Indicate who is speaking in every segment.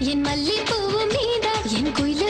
Speaker 1: என் மல்லிப்பூவும் நீதான் என் குயில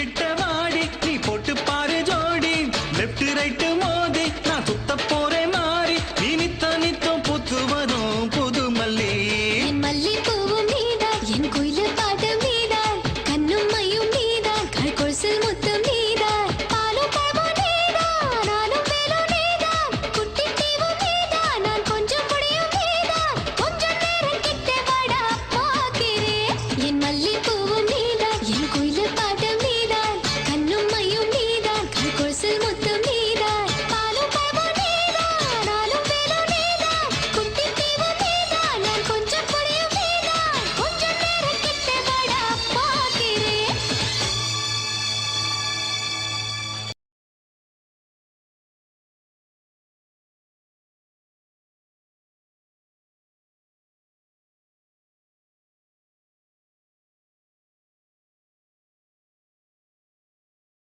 Speaker 1: கிட்ட